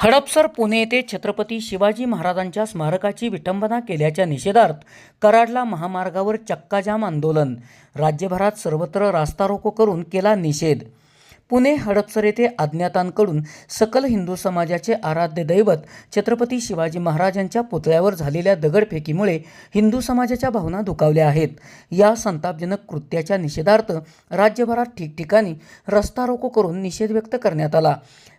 हडपसर पुणे येथे छत्रपती शिवाजी महाराजांच्या स्मारकाची विटंबना केल्याच्या निषेधार्थ कराडला महामार्गावर चक्काजाम आंदोलन. राज्यभरात सर्वत्र रास्ता रोको करून केला निषेध. पुणे हडपसर येथे अज्ञातांकडून सकल हिंदू समाजाचे आराध्य दैवत छत्रपती शिवाजी महाराजांच्या पुतळ्यावर झालेल्या दगडफेकीमुळे हिंदू समाजाच्या भावना दुखावल्या आहेत. या संतापजनक कृत्याच्या निषेधार्थ राज्यभरात ठिकठिकाणी रस्ता रोको करून निषेध व्यक्त करण्यात आला.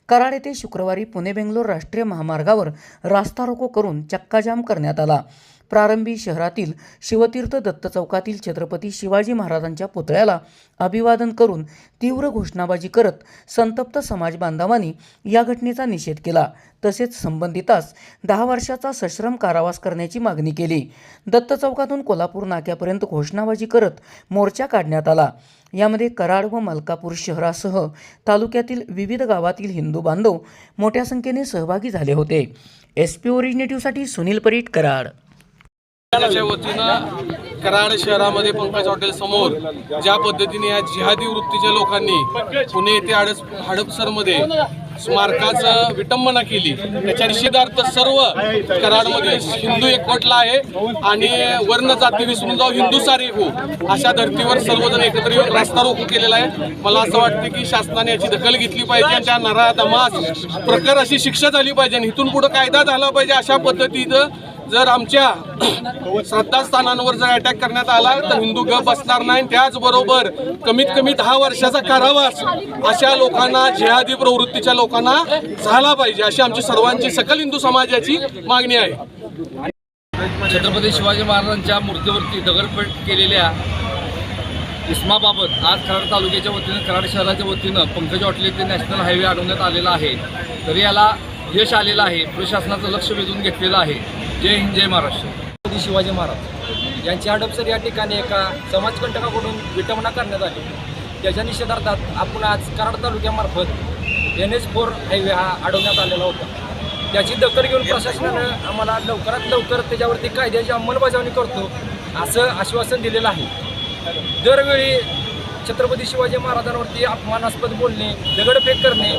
कराड येथे शुक्रवारी पुणे बेंगलोर राष्ट्रीय महामार्गावर रास्ता रोको करून चक्काजाम करण्यात आला. प्रारंभी शहरातील शिवतीर्थ दत्त चौकातील छत्रपती शिवाजी महाराजांच्या पुतळ्याला अभिवादन करून तीव्र घोषणाबाजी करत संतप्त समाज बांधवांनी या घटनेचा निषेध केला. तसेच संबंधितास दहा वर्षाचा सश्रम कारावास करण्याची मागणी केली. दत्त चौकातून कोल्हापूर नाक्यापर्यंत घोषणाबाजी करत मोर्चा काढण्यात आला. यामध्ये कराड व मलकापूर शहरासह तालुक्यातील विविध गावातील हिंदू बांधव मोठ्या संख्येने सहभागी झाले होते. एस पी ओरिजिनेटिव्हसाठी सुनील परीट कराड. वतीनं कराड शहरामध्ये पंकज हॉटेल समोर ज्या पद्धतीने या जिहादी वृत्तीच्या लोकांनी पुणे येथे आडस हडपसरमध्ये स्मारकाचं विटंबना केली त्याच्या निषेधार्थ सर्व कराडमध्ये हिंदू एकवटला आहे आणि वर्ण जाती विसरून जाऊ हिंदू सारे हो अशा धर्तीवर सर्वजण एकत्र येऊन रास्ता रोको केलेला आहे. मला असं वाटतं की शासनाने याची दखल घेतली पाहिजे आणि त्या नरा दमास प्रकार अशी शिक्षा झाली पाहिजे आणि इथून पुढे कायदा झाला पाहिजे अशा पद्धतीचं जर आमच्या श्रद्धास्थानांवर जर अटॅक करण्यात आला तर हिंदू गप बसणार नाही. त्याचबरोबर कमीत कमी दहा वर्षाचा कारावास अशा लोकांना जिहादी प्रवृत्तीच्या लोकांना झाला पाहिजे अशी आमची सर्वांची सकल हिंदू समाजाची मागणी आहे. छत्रपती शिवाजी महाराजांच्या मूर्तीवरती दगडफेक केलेल्या इस्माबाबत आज कराड तालुक्याच्या वतीनं कराड शहराच्या वतीनं पंकज हॉटेल ते नॅशनल हायवे अडवण्यात आलेला आहे. तरी याला यश आलेलं आहे. प्रशासनाचं लक्ष वेधून घेतलेलं आहे. जय हिंद जय महाराष्ट्र. छत्रपती शिवाजी महाराज यांची हडपसर या ठिकाणी एका समाजकंटकाकडून विटंबना करण्यात आली. त्याच्या निषेधार्थात आपण आज कराड तालुक्यामार्फत एन एच फोर हायवे हा अडवण्यात आलेला होता. त्याची दखल घेऊन प्रशासनानं आम्हाला लवकरात लवकर त्याच्यावरती कायद्याची अंमलबजावणी करतो असं आश्वासन दिलेलं आहे. दरवेळी छत्रपती शिवाजी महाराजांवरती अपमानास्पद बोलणे दगडफेक करणे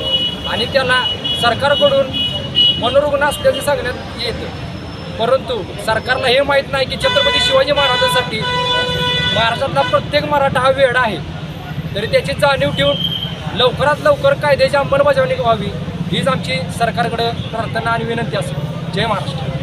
आणि त्याला सरकारकडून मनोरुग्ण असल्याचे सांगण्यात येतं. परंतु सरकारला हे माहीत नाही की छत्रपती शिवाजी महाराजांसाठी महाराष्ट्रातला प्रत्येक मराठा हा वेळ आहे. तरी त्याची जाणीव ठेवून लवकरात लवकर कायद्याची अंमलबजावणी व्हावी हीच आमची सरकारकडे प्रार्थना आणि विनंती असेल जय महाराष्ट्र.